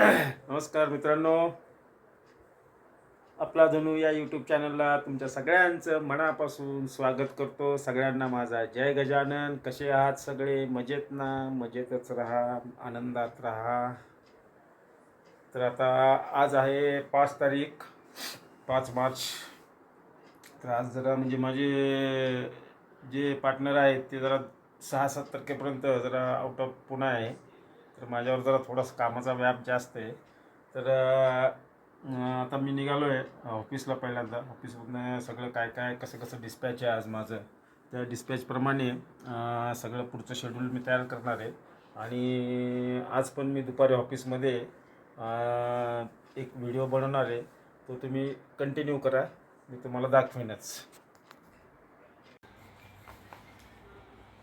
नमस्कार मित्रांनो. आपला धनू या यूट्यूब चॅनलला तुमच्या सगळ्यांचं मनापासून स्वागत करतो. सगळ्यांना माझा जय गजानन. कसे आहात सगळे? मजेत ना? मजेतच राहा आनंदात राहा. तर आता आज आहे पाच तारीख पाच मार्च. तर आज जरा म्हणजे माझे जे पार्टनर आहेत ते जरा सहा सात तारखेपर्यंत जरा आउट ऑफ पुणे आहे. तर माझ्यावर जरा थोडासा कामाचा व्याप जास्त आहे. तर आता मी निघालो आहे ऑफिसला पहिल्यांदा. ऑफिसमधनं सगळं काय काय कसं कसं डिस्पॅच आहे आज माझं? त्या डिस्पॅचप्रमाणे सगळं पुढचं शेड्यूल मी तयार करणार आहे. आणि आज पण मी दुपारी ऑफिसमध्ये एक व्हिडिओ बनवणार आहे. तो तुम्ही कंटिन्यू करा. मी तुम्हाला दाखवेनच.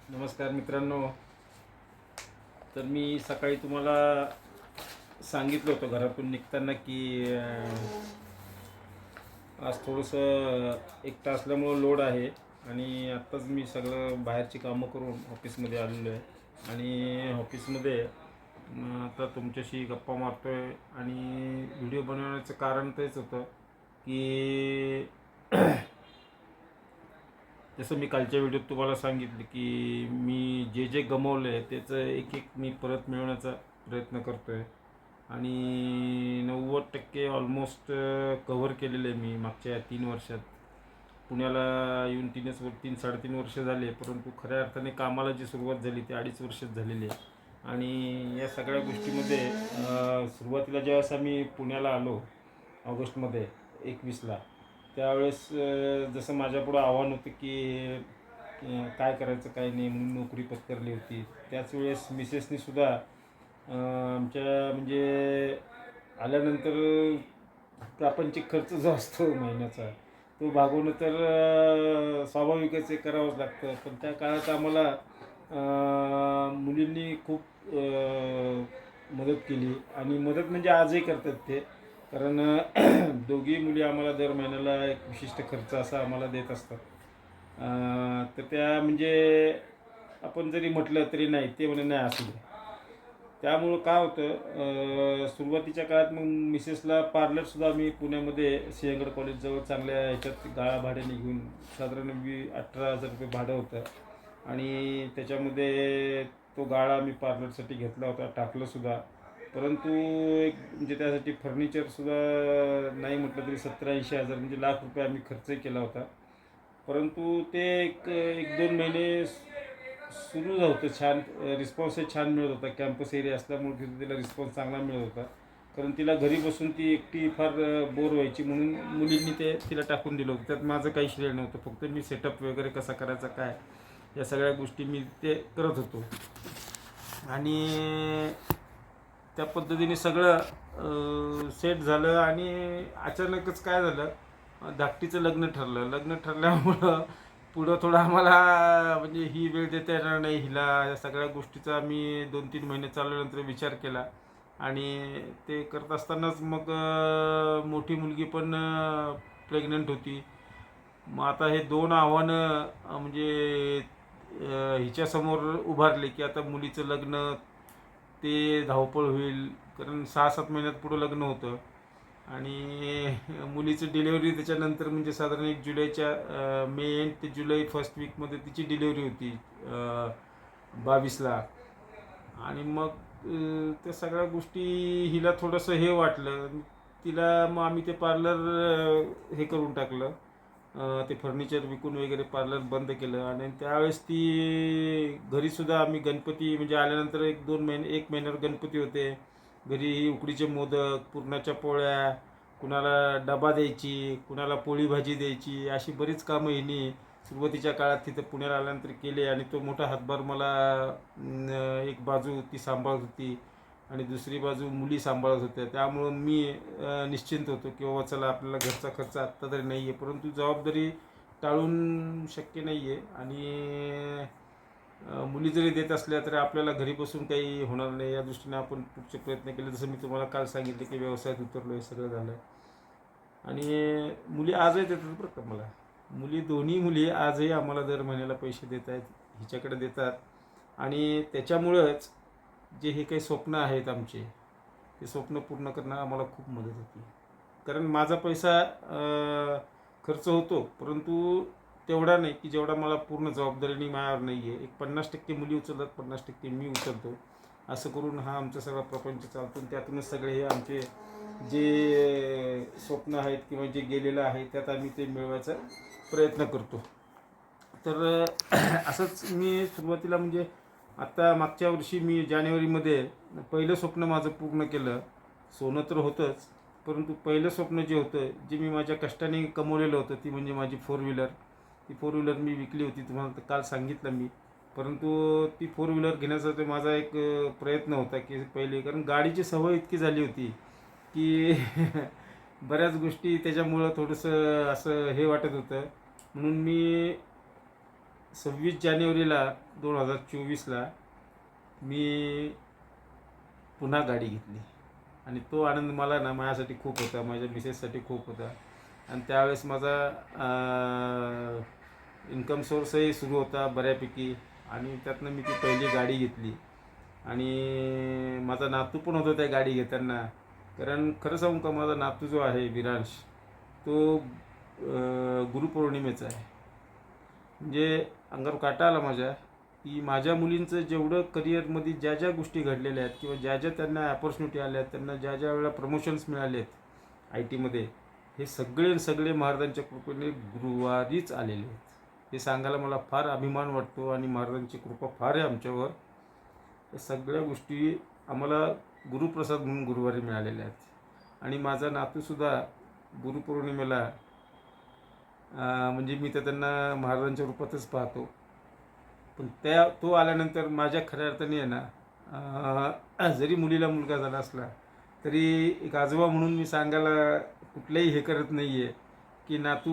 नमस्कार मित्रांनो. तर मी सकाळी तुम्हाला सांगितलं होतं घरातून निघताना की आज थोडंसं एकटा असल्यामुळं लोड आहे आणि आत्ताच मी सगळं बाहेरची कामं करून ऑफिसमध्ये आलेलो आहे. आणि ऑफिसमध्ये आता तुमच्याशी गप्पा मारतो आहे आणि व्हिडिओ बनवण्याचं कारण तेच होतं की जसं मी कालच्या व्हिडिओत तुम्हाला सांगितलं की मी जे जे गमवलं आहे त्याचं एक एक मी परत मिळवण्याचा प्रयत्न करतो आहे आणि नव्वद टक्के ऑलमोस्ट कव्हर केलेलं आहे मी मागच्या तीन वर्षात. पुण्याला येऊन तीनच वर तीन साडेतीन वर्ष झाले परंतु खऱ्या अर्थाने कामाला जी सुरुवात झाली ती अडीच वर्षात झालेली आहे. आणि या सगळ्या गोष्टीमध्ये सुरुवातीला ज्यावेळेस आम्ही पुण्याला आलो ऑगस्टमध्ये एकवीसला त्यावेळेस जसं माझ्यापुढं आव्हान होतं की काय करायचं काय नाही म्हणून नोकरी पत्करली होती. त्याच वेळेस मिसेसनी सुद्धा आमच्या म्हणजे आल्यानंतर प्रापंचिक खर्च जो असतो महिन्याचा तो भागवणं तर स्वाभाविकच आहे करावंच लागतं. पण त्या काळात आम्हाला मुलींनी खूप मदत केली. आणि मदत म्हणजे आजही करतात ते. कारण दोघी मुली आम्हाला दर महिन्याला एक विशिष्ट खर्च असा आम्हाला देत असतात. तर त्या म्हणजे आपण जरी म्हटलं तरी नाही ते म्हणे नाही असू दे. त्यामुळं काय होतं सुरुवातीच्या काळात मग मिसेसला पार्लरसुद्धा मी पुण्यामध्ये सिंहगड कॉलेजजवळ चांगल्या ह्याच्यात गाळा भाड्याने घेऊन साधारण वी अठरा हजार रुपये भाडं होतं. आणि त्याच्यामध्ये तो गाळा मी पार्लरसाठी घेतला होता टाकलंसुद्धा परंतु एक म्हणजे त्यासाठी फर्निचरसुद्धा नाही म्हटलं तरी सत्तर ऐंशी हजार म्हणजे लाख रुपये आम्ही खर्चही केला होता. परंतु ते एक एक दोन महिने सुरू होतं छान रिस्पॉन्सही छान मिळत होता. कॅम्पस एरिया असल्यामुळे तिथे तिला रिस्पॉन्स चांगला मिळत होता. कारण तिला घरी बसून ती एकटी फार बोर व्हायची म्हणून मुलींनी ते तिला टाकून दिलं होतं. त्यात माझं काही श्रेय नव्हतं. फक्त मी सेटअप वगैरे कसा करायचा काय या सगळ्या गोष्टी मी ते करत होतो. आणि त्या पद्धतीने सगळं सेट झालं आणि अचानकच काय झालं धाकटीचं लग्न ठरलं. लग्न ठरल्यामुळं पुढं थोडं आम्हाला म्हणजे ही वेळ देता येणार नाही. हिला या सगळ्या गोष्टीचा आम्ही दोन तीन महिने चालल्यानंतर विचार केला. आणि ते करत असतानाच मग मोठी मुलगी पण प्रेग्नंट होती. मग आता हे दोन आव्हानं म्हणजे हिच्यासमोर उभारले की आता मुलीचं लग्न ते धावपळ होईल कारण सहा सात महिन्यात पुढं लग्न होतं. आणि मुलीचं डिलेवरी त्याच्यानंतर म्हणजे साधारण एक जुलैच्या मे एंड ते जुलै फर्स्ट वीकमध्ये तिची डिलेवरी होती बावीसला. आणि मग त्या सगळ्या गोष्टी हिला थोडंसं हे वाटलं. तिला मग आम्ही ते पार्लर हे करून टाकलं. ते फर्निचर विकून वगैरे पार्लर बंद केलं. आणि त्यावेळेस ती घरीसुद्धा आम्ही गणपती म्हणजे आल्यानंतर एक दोन महिने एक महिन्यावर गणपती होते. घरी उकडीचे मोदक पुरणाच्या पोळ्या कुणाला डबा द्यायची कुणाला पोळी भाजी द्यायची अशी बरीच कामं हिनी सुरुवातीच्या काळात तिथं पुण्याला आल्यानंतर केले. आणि तो मोठा हातभार मला एक बाजू ती सांभाळत होती. आणि दुसरी बाजू मुली सांभाळत होत्या. त्यामुळं मी निश्चिंत होतो की बाबा चला आपल्याला घरचा खर्च आत्ता तरी नाही आहे परंतु जबाबदारी टाळून शक्य नाही आहे आणि मुली जरी देत असल्या तरी आपल्याला घरी बसून काही होणार नाही. या दृष्टीने आपण पुढचे प्रयत्न केले. जसं मी तुम्हाला काल सांगितलं की व्यवसायात उतरलो आहे सगळं झालं आणि मुली आजही देतात बरं का मला. मुली दोन्ही मुली आजही आम्हाला दर महिन्याला पैसे देत आहेत हिच्याकडे देतात. आणि त्याच्यामुळंच जे हे काही स्वप्न आहेत आमचे ते स्वप्न पूर्ण करण्याला आम्हाला खूप मदत होती. कारण माझा पैसा खर्च होतो परंतु तेवढा नाही की जेवढा मला पूर्ण जबाबदारीने माझ्यावर नाही आहे एक पन्नास टक्के मुली उचलतात पन्नास टक्के मी उचलतो. असं करून हा आमचा सगळा प्रपंच चालतो. आणि त्यातूनच सगळे हे आमचे जे स्वप्न आहेत किंवा जे गेलेलं आहे त्यात आम्ही ते मिळवायचा प्रयत्न करतो. तर असंच मी सुरुवातीला म्हणजे आत्ता मागच्या वर्षी मी जानेवारीमध्ये पहिलं स्वप्न माझं पूर्ण केलं. सोनं तर होतंच परंतु पहिलं स्वप्न जे होतं जे मी माझ्या कष्टाने कमवलेलं होतं ती म्हणजे माझी फोर व्हीलर ती फोर व्हीलर मी विकली होती तुम्हाला तर काल सांगितलं मी. परंतु ती फोर व्हीलर घेण्याचा ते माझा एक प्रयत्न होता की पहिले कारण गाडीची सवय इतकी झाली होती की बऱ्याच गोष्टी त्याच्यामुळं थोडंसं असं हे वाटत होतं. म्हणून मी सव्वीस जानेवारीला दोन हजार चोवीसला मी पुन्हा गाडी घेतली. आणि तो आनंद मला ना माझ्यासाठी खूप होता माझ्या मिसेससाठी खूप होता. आणि त्यावेळेस माझा इन्कम सोर्सही सुरू होता बऱ्यापैकी. आणि त्यातनं मी ती पहिली गाडी घेतली. आणि माझा नातू पण होता त्या गाडी घेताना. कारण खरं सांगू का माझा नातू जो आहे विरांश तो गुरुपौर्णिमेचा आहे. म्हणजे अंगावर काटा आला माझ्या की माझ्या मुलींचं जेवढं करिअरमध्ये ज्या ज्या गोष्टी घडलेल्या आहेत किंवा ज्या ज्या त्यांना ॲपॉर्च्युनिटी आल्या आहेत त्यांना ज्या ज्या वेळेला प्रमोशन्स मिळाले आहेत आय टीमध्ये हे सगळे सगळे महाराजांच्या कृपेने गुरुवारीच आलेले आहेत. हे सांगायला मला फार अभिमान वाटतो आणि महाराजांची कृपा फार आहे आमच्यावर. या सगळ्या गोष्टी आम्हाला गुरुप्रसाद म्हणून गुरुवारी मिळालेल्या आहेत. आणि माझा नातूसुद्धा गुरुपौर्णिमेला म्हणजे मी तर त्यांना महाराजांच्या रूपातच पाहतो. पण त्या तो आल्यानंतर माझ्या खऱ्या अर्थाने आहे ना जरी मुलीला मुलगा झाला असला तरी एक आजोबा म्हणून मी सांगायला कुठलंही हे करत नाही आहे की नातू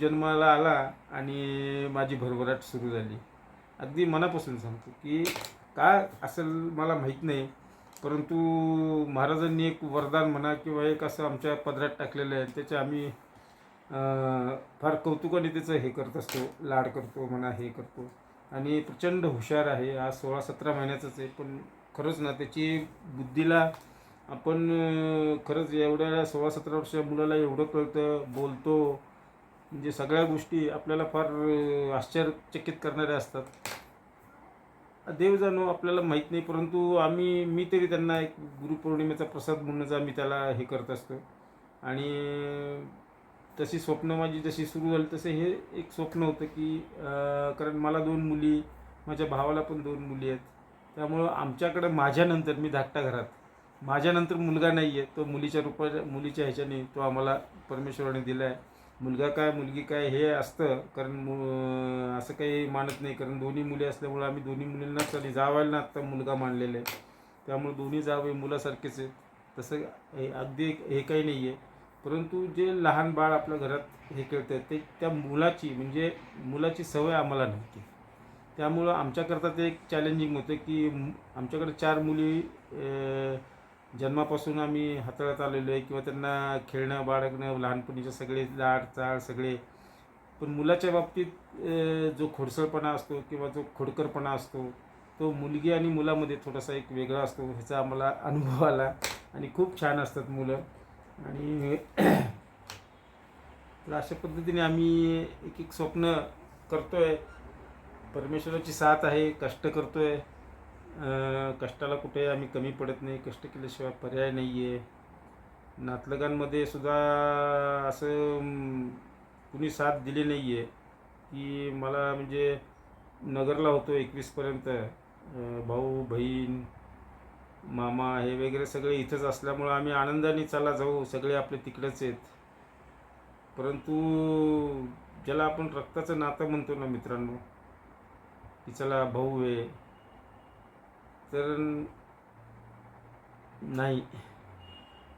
जन्माला आला आणि माझी भरभराट सुरू झाली. अगदी मनापासून सांगतो की का असं मला माहीत नाही परंतु महाराजांनी एक वरदान म्हणा किंवा एक असं आमच्या पदरात टाकलेलं आहे त्याच्या आम्ही फार कौतुकाने त्याचं हे करत असतो लाड करतो म्हणा हे करतो. आणि प्रचंड हुशार आहे. आज सोळा सतरा महिन्याचाच आहे पण खरंच ना त्याची बुद्धीला आपण खरंच एवढ्या सोळा सतरा वर्ष मुलाला एवढं कळतं बोलतो. म्हणजे सगळ्या गोष्टी आपल्याला फार आश्चर्यचकित करणाऱ्या असतात. देव जाणो आपल्याला माहीत नाही परंतु आम्ही मी तरी त्यांना एक गुरुपौर्णिमेचा प्रसाद म्हणूनच आम्ही त्याला हे करत असतो. आणि तशी स्वप्न माझी जशी सुरू झाली तसे हे एक स्वप्न होतं की कारण मला दोन मुली माझ्या भावाला पण दोन मुली आहेत. त्यामुळं आमच्याकडं माझ्यानंतर मी धाकटा घरात. माझ्यानंतर मुलगा नाही आहे तो मुलीच्या रूपा मुलीच्या ह्याच्याने तो आम्हाला परमेश्वराने दिला आहे मुलगा काय मुलगी काय हे असतं कारण मु- असं काही मानत नाही. कारण दोन्ही मुली असल्यामुळं आम्ही दोन्ही मुलींनाच आणि जावायला आत्ता मुलगा मानलेला आहे. त्यामुळे दोन्ही जावे मुलासारखेच आहेत. तसं हे अगदी हे काही नाही आहे परंतु जे लहान बाळ आपल्या घरात हे खेळतं ते त्या मुलाची म्हणजे मुलाची सवय आम्हाला नव्हती. त्यामुळं आमच्याकरता ते एक चॅलेंजिंग होतं की आमच्याकडे चार मुली जन्मापासून आम्ही हाताळत आलेलो आहे किंवा त्यांना खेळणं बाळगणं लहानपणीचे सगळे लाड चाळ सगळे. पण मुलाच्या बाबतीत जो खोडसळपणा असतो किंवा जो खोडकरपणा असतो तो मुलगी आणि मुलामध्ये थोडासा एक वेगळा असतो ह्याचा आम्हाला अनुभव आला. आणि खूप छान असतात मुलं. आणि तर अशा पद्धतीने आम्ही एक एक स्वप्न करतो आहे परमेश्वराची साथ आहे कष्ट करतो आहे कष्टाला कुठे आम्ही कमी पडत नाही कष्ट केल्याशिवाय पर्याय नाही आहे नातलगांमध्ये सुद्धा असं कुणी साथ दिली नाही आहे की मला म्हणजे नगरला होतो एकवीसपर्यंत. भाऊ बहीण मामा हे वगैरे सगळे इथंच असल्यामुळं आम्ही आनंदाने चला जाऊ सगळे आपले तिकडेच आहेत. परंतु ज्याला आपण रक्ताचं नातं म्हणतो ना मित्रांनो की चला भाऊ आहे तर नाही.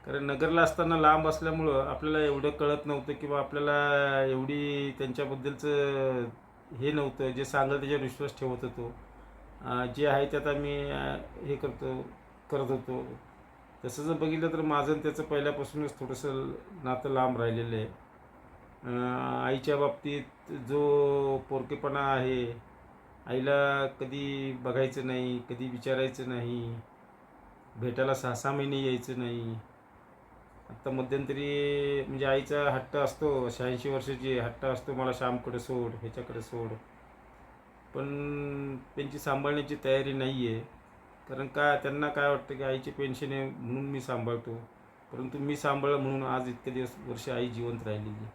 कारण नगरला असताना लांब असल्यामुळं आपल्याला एवढं कळत नव्हतं किंवा आपल्याला एवढी त्यांच्याबद्दलचं हे नव्हतं जे सांगलं त्याच्यावर विश्वास ठेवत होतो. जे आहे त्यात आम्ही हे करतो. करत होतो. तसं जर बघितलं तर माझं आणि त्याचं पहिल्यापासूनच थोडंसं नातं लांब राहिलेलं आहे. आईच्या बाबतीत जो पोरकेपणा आहे आईला कधी बघायचं नाही कधी विचारायचं नाही भेटायला सहा सहा महिने यायचं नाही. आत्ता मध्यंतरी म्हणजे आईचा हट्ट असतो शहाऐंशी वर्षाची हट्ट असतो मला श्यामकडे सोड ह्याच्याकडे सोड. पण त्यांची सांभाळण्याची तयारी नाही आहे. कारण काय त्यांना काय वाटतं की आईची पेन्शन आहे म्हणून मी सांभाळतो. परंतु मी सांभाळलं म्हणून आज इतके दिवस वर्ष आई जिवंत राहिलेली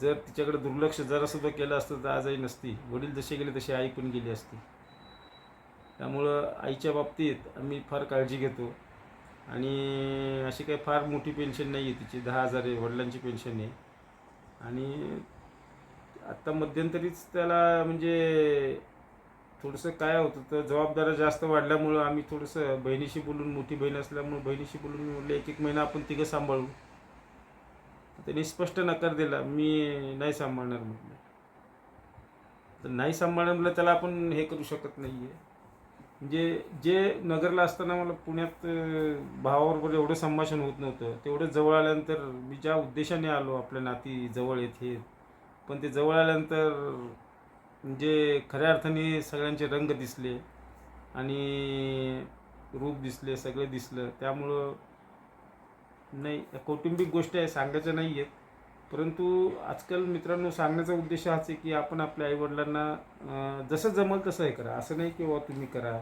जर तिच्याकडे दुर्लक्ष जरासुद्धा केलं असतं तर आज आई नसती. वडील जसे गेले तशी आई पण गेली असती. त्यामुळं आईच्या बाबतीत आम्ही फार काळजी घेतो. आणि अशी काही फार मोठी पेन्शन नाही आहे तिची. दहा हजार आहे वडिलांची पेन्शन आहे. आणि आत्ता मध्यंतरीच त्याला म्हणजे थोडंसं काय होतं तर जबाबदाऱ्या जास्त वाढल्यामुळं आम्ही थोडंसं बहिणीशी बोलून मोठी बहीण असल्यामुळं बहिणीशी बोलून मी म्हटलं एक एक महिना आपण तिघं सांभाळू. त्यांनी स्पष्ट नकार दिला मी नाही सांभाळणार म्हटलं. तर नाही सांभाळणार म्हटलं त्याला आपण हे करू शकत नाही आहे म्हणजे जे नगरला असताना मला पुण्यात भावाबरोबर एवढं संभाषण होत नव्हतं. तेवढं जवळ आल्यानंतर मी ज्या उद्देशाने आलो आपल्या नाती जवळ येत हे. पण ते जवळ आल्यानंतर म्हणजे खऱ्या अर्थाने सगळ्यांचे रंग दिसले आणि रूप दिसले सगळे दिसलं. त्यामुळं नाही कौटुंबिक गोष्ट आहे सांगायच्या नाही आहेत परंतु आजकाल मित्रांनो सांगण्याचा उद्देश हाच आहे की आपण आपल्या आईवडिलांना जसं जमल तसं हे करा. असं नाही की बाबा तुम्ही करा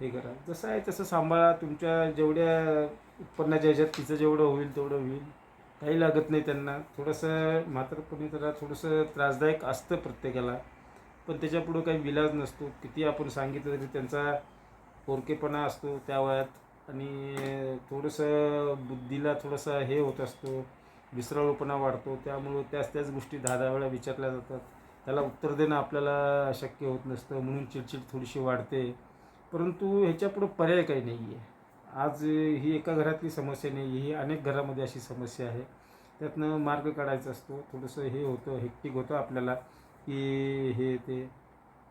हे करा. जसं आहे तसं सांभाळा. तुमच्या जेवढ्या उत्पन्नाच्या ह्याच्यात तिचं जेवढं होईल तेवढं होईल. काही लागत नाही त्यांना. थोडंसं म्हातारपणी जरा थोडंसं त्रासदायक असतं प्रत्येकाला. पण त्याच्यापुढं काही विलाज नसतो. किती आपण सांगितलं तरी त्यांचा पोरकेपणा असतो त्या वयात. आणि थोडंसं बुद्धीला थोडंसं हे होत असतो. विसराळूपणा वाढतो. त्यामुळं त्याच त्याच गोष्टी दहा दहा वेळा विचारल्या जातात. त्याला उत्तर देणं आपल्याला शक्य होत नसतं. म्हणून चिडचिड थोडीशी वाढते. परंतु ह्याच्यापुढं पर्याय काही नाही आहे आज ही एका घरातली समस्या नाही ही अनेक घरामध्ये अशी समस्या आहे. त्यातनं मार्ग काढायचा असतो. थोडंसं हे होतं हेक्टिक होतं आपल्याला. की हे ते.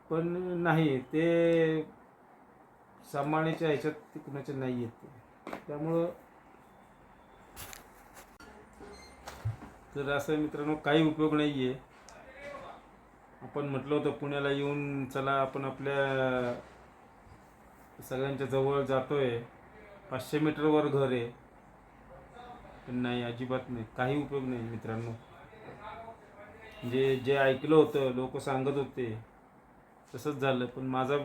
पण नाही ते सामान्याच्या ह्याच्यात ते कुणाचे नाही आहेत ते. त्यामुळं तर असं मित्रांनो काही उपयोग नाही आहे आपण म्हटलं होतं पुण्याला येऊन चला आपण आपल्या सगळ्यांच्या जवळ जातोय. पाचशे मीटरवर घर आहे. पण नाही अजिबात नाही. काही उपयोग नाही मित्रांनो. जे जे ऐकलं होतं लोक सांगत होते तसंच झालं. पण माझा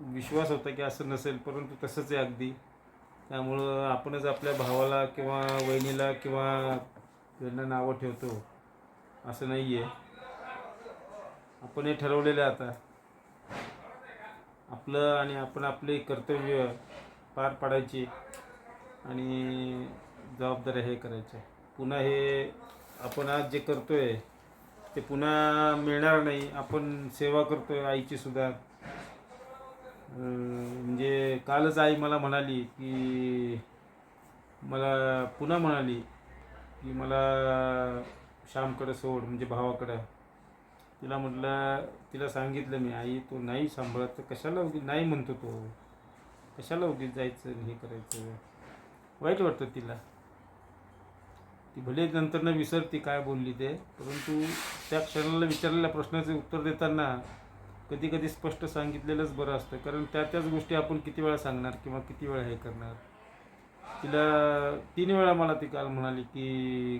विश्वास होता की असं नसेल परंतु तसंच आहे अगदी. त्यामुळं आपणच आपल्या भावाला किंवा वहिनीला किंवा त्यांना नावं ठेवतो असं नाही आहे आपण हे ठरवलेलं आहे आता. आपलं आणि आपण आपले कर्तव्य पार पाडायची आणि जबाबदाऱ्या हे करायच्या. पुन्हा हे आपण आज जे करतोय ते पुन्हा मिळणार नाही. आपण सेवा करतोय आईची सुद्धा. म्हणजे कालच आई मला म्हणाली की मला पुन्हा म्हणाली की मला श्यामकडं सोड म्हणजे भावाकडं. तिला म्हटलं तिला सांगितलं मी आई तो नाही सांभाळत तर कशाला उगीच नाही म्हणतो तो. कशाला उगीच जायचं हे करायचं? वाईट वाटतं तिला. ती भले नंतर न विसरती काय बोलली ते परंतु त्या क्षणाला विचारलेल्या प्रश्नाचे उत्तर देताना कधी कधी स्पष्ट सांगितलेलंच बरं असतं. कारण त्या त्याच गोष्टी आपण किती वेळा सांगणार किंवा किती वेळा हे करणार? तिला तीन वेळा मला ती काल म्हणाली की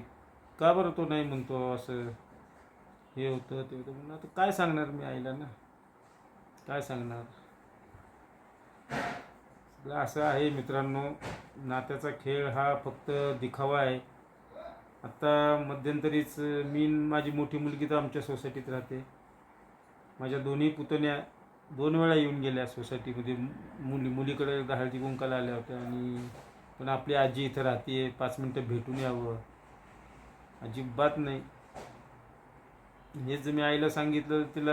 का बरं तो नाही म्हणतो असं? हे होतं ते होतं. म्हणून आता काय सांगणार मी आईला ना? काय सांगणार? असं आहे मित्रांनो नात्याचा खेळ हा फक्त दिखावा आहे. आत्ता मध्यंतरीच मी माझी मोठी मुलगी तर आमच्या सोसायटीत राहते. माझ्या दोन्ही पुतण्या दोन वेळा येऊन गेल्या सोसायटीमध्ये. मुली मुलीकडे हळदी कुंकाला आल्या होत्या आणि पण आपली आजी इथं राहते. पाच मिनटं भेटून यावं. अजिबात नाही. हेच जर मी आईला सांगितलं तिला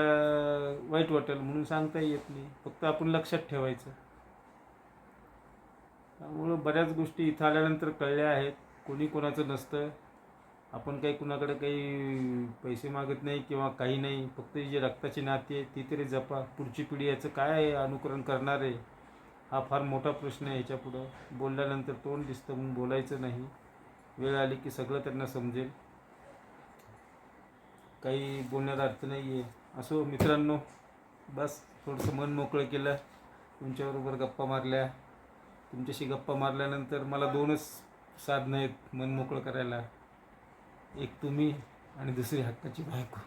वाईट वाटेल म्हणून सांगता येत नाही. फक्त आपण लक्षात ठेवायचं. त्यामुळं बऱ्याच गोष्टी इथं आल्यानंतर कळल्या आहेत. कोणी कोणाचं नसतं. आपण काही कुणाकडे काही पैसे मागत नाही किंवा काही नाही फक्त जे रक्ताची नाती आहे ती तरी जपा. पुढची पिढी याचं काय अनुकरण करणार आहे हा फार मोठा प्रश्न आहे याच्यापुढं बोलल्यानंतर तोंड दिसतं म्हणून बोलायचं नाही. वेळ आली की सगळं त्यांना समजेल. काही बोलण्यात अर्थ नाही आहे असो मित्रांनो बस थोडंसं मन मोकळं केलं. तुमच्याबरोबर गप्पा मारल्या. तुमच्याशी गप्पा मारल्यानंतर मला दोनच साधनं आहेत मन मोकळं करायला. एक तुम्ही आणि दुसरी हक्काची बायको.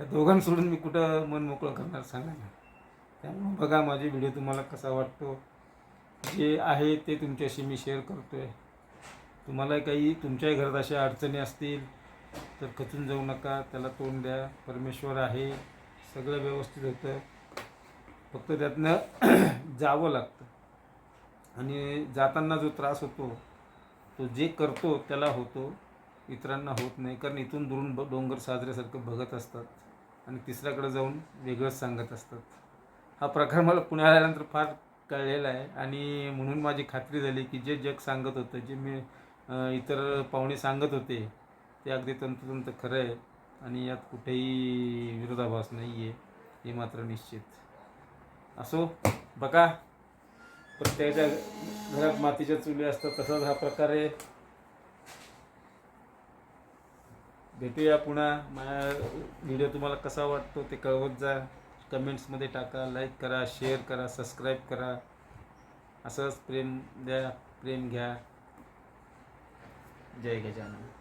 या दोघांना सोडून मी कुठं मन मोकळं करणार सांगा ना. त्यामुळे बघा माझे व्हिडिओ तुम्हाला कसा वाटतो. जे आहे ते तुमच्याशी मी शेअर करतो आहे तुम्हाला काही तुमच्याही घरात अशा अडचणी असतील तर खचून जाऊ नका. त्याला तोंड द्या. परमेश्वर आहे. सगळं व्यवस्थित होतं. फक्त त्यातनं जावं लागतं. आणि जाताना जो त्रास होतो तो जे करतो त्याला होतो. इतरांना होत नाही. कारण इथून दुरून ब डोंगर साजऱ्यासारखं बघत असतात. आणि तिसऱ्याकडे जाऊन वेगळंच सांगत असतात. हा प्रकार मला पुण्याला आल्यानंतर फार कळलेला आहे. आणि म्हणून माझी खात्री झाली की जे जग सांगत होतं जे मी इतर पाहुणे सांगत होते ते अगदी तंतोतंत खरं आहे. आणि यात कुठेही विरोधाभास नाही आहे हे मात्र निश्चित. असो बघा. प्रत्येकाच्या घरात मातीच्या चुली असतात तसाच हा प्रकार आहे. भेटूया पुन्हा. माझ्या व्हिडिओ तुम्हाला कसा वाटतो ते कळवत जा. कमेंट्समध्ये टाका लाईक करा शेअर करा सबस्क्राईब करा. असंच प्रेम द्या प्रेम घ्या. जय गजानन.